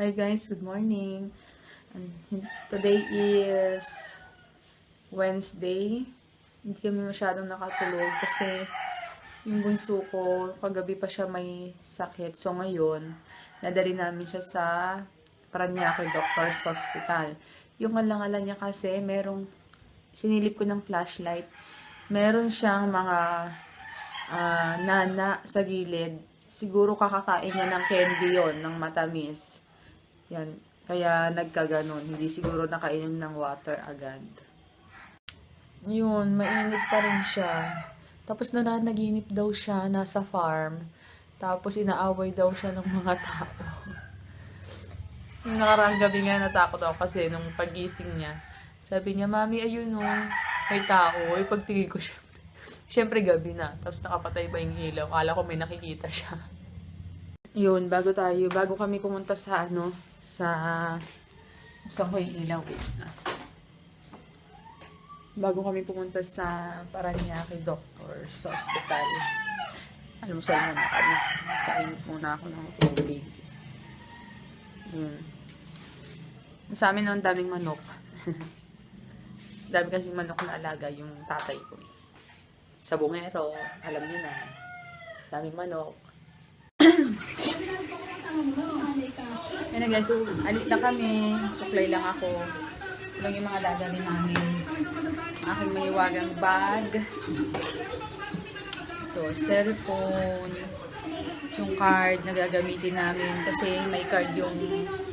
Hi guys, good morning. And Today is Wednesday. Hindi kami masyadong nakatulog kasi yung bunso ko, kagabi pa siya may sakit. So ngayon, nadali namin siya sa Paranaque Doctors Hospital. Yung kalangalan niya kasi, merong, sinilip ko ng flashlight, meron siyang mga ah, nana sa gilid. Siguro kakakain niya ng candy yon ng matamis. Yan. Kaya nagkaganon. Hindi siguro nakainom ng water agad. Yun, mainit pa rin siya. Tapos nananaginip daw siya nasa farm. Tapos inaaway daw siya ng mga tao. Yung nakaraang gabi nga natakot ako kasi nung pagising niya. Sabi niya, Mami, ayun o, may tao. Ay, pagtingin ko siya. Siyempre gabi na. Tapos nakapatay pa yung ilaw. Kala ko may nakikita siya. Yun, bago tayo, bago kami pumunta sa ano, sa, saan ko yung ilaw? Bago kami pumunta sa Paranaque Doctors sa ospital. Almusal muna kami. Kainit muna ako ng tubig. Yun. Sa amin noon, daming manok. Dami kasing manok na alaga yung tatay ko. Sa bungero, alam niyo na. Daming manok. Ayun na guys, so, alis na kami. Suklay lang ako. Lang yung mga dadali namin. Aking may wagang bag. Ito, cellphone. Yung card na gagamitin namin. Kasi may card yung,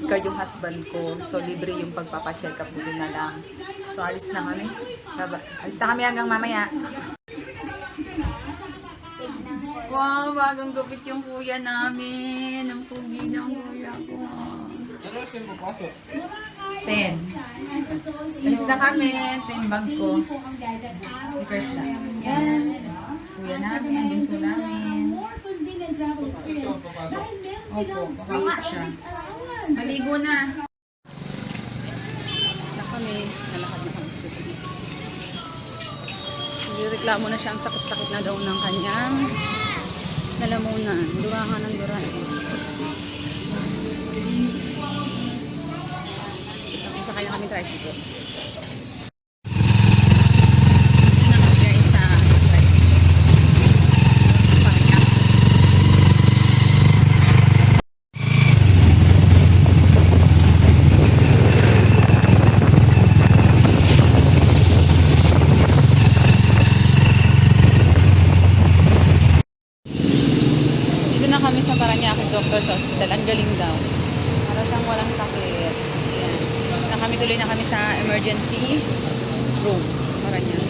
card yung husband ko. So, libre yung pagpapacheck up din na lang. So, alis na kami. Alis na kami hanggang mamaya. Wow, bagong gupit yung kuya namin. Ang pugi ng kuya ko. Ten. Alis na kami. Ito yung bag ko. Stickers na. Yan. Kuya namin. Namin. Ang papasok. Opo, papasok siya. Maligo na. Alis na kami. Nalakad na kami. Reklamo na siya ang sakit-sakit na daw ng kanyang lalamunan. Durangan ng durangan. Isa kaya kami tricycle. Hindi na kami guys sa tricycle. Parang Dito na kami sa Paranaque Doctors Hospital. Ang galing daw. Para siyang walang sakit. Yan. Na kami tuloy na kami sa emergency room. Paranaque.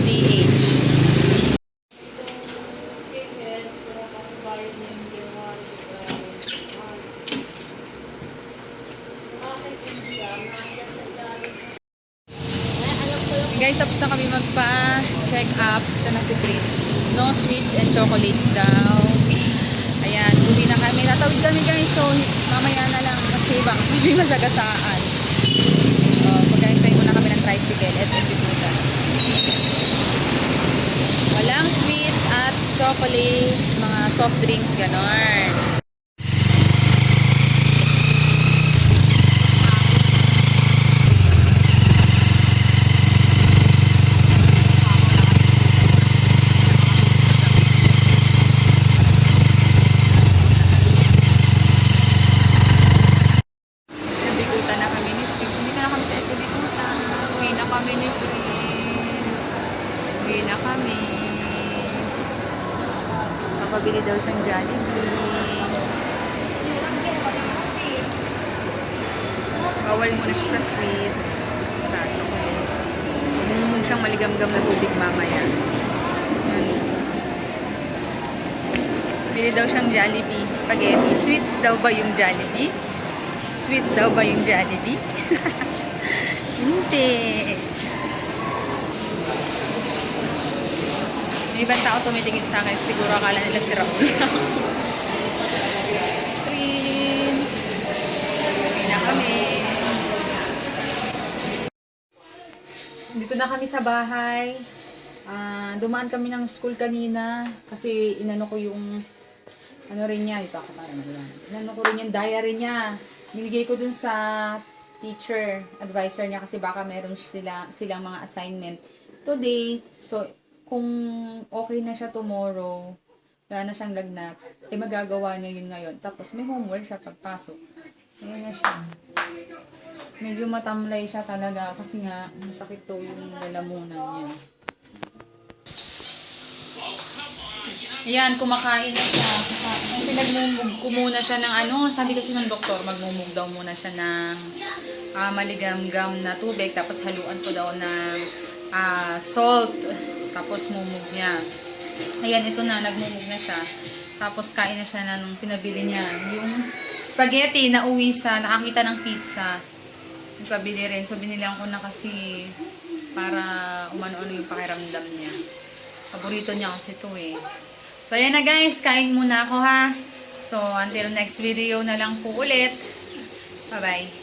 EDH. Guys, tapos na kami magpa-check up. Ito na si Prince. No sweets and chocolates daw. Ayan, uwi na kami. Tatawid kami guys, so mamaya na lang kasi baka may masagasaan. Oh, Pagkaintay muna kami ng tricycle, SM Bibuta. Walang sweets at chocolates, mga soft drinks, ganon. Sa Biguta na kami ni Prince. Hindi na kami sa SM Biguta. Uwi na kami ni Prince. Uwi na kami. Kapabili daw siyang Jollibee. Bawal muna siya sa sweets. Sa chocolate. Huwag siyang maligam-gam na tubig mamaya. Bili daw siyang Jollibee spaghetti. Sweets daw ba yung Jollibee? Sweet daw ba yung Jollibee? Hindi. May ibang tao tumitingin sa akin. Siguro akala nila si Raul. Prince. Uwi na kami. Dito na kami sa bahay. Ah, dumaan kami ng school kanina kasi inano ko yung ano rin niya, ito ako para magulang. Ano ko rin yung diary niya. Binigay ko dun sa teacher, advisor niya kasi baka meron sila, silang mga assignment today. So, kung okay na siya tomorrow, wala na siyang lagnat, eh magagawa niya yun ngayon. Tapos may homework siya pagpasok. Ayun na siya. Medyo matamlay siya talaga kasi nga masakit to yung lalamunan niya. Ayan, kumakain na siya. Ay, pinagmumug ko muna siya ng ano, sabi kasi ng doktor, magmumug daw muna siya ng ah, maligam-gam na tubig, tapos haluan ko daw ng ah, salt, tapos mumug niya. Ayan, ito na, nagmumug na siya. Tapos kain na siya na nung pinabili niya. Yung spaghetti na uwi sa, nakakita ng pizza. Yung pabili rin. So, binilihan ko na kasi para umano-ano yung pakiramdam niya. Paborito niya kasi ito eh. So, ayan na guys. Kain muna ako ha. So, until next video na lang po ulit. Bye-bye.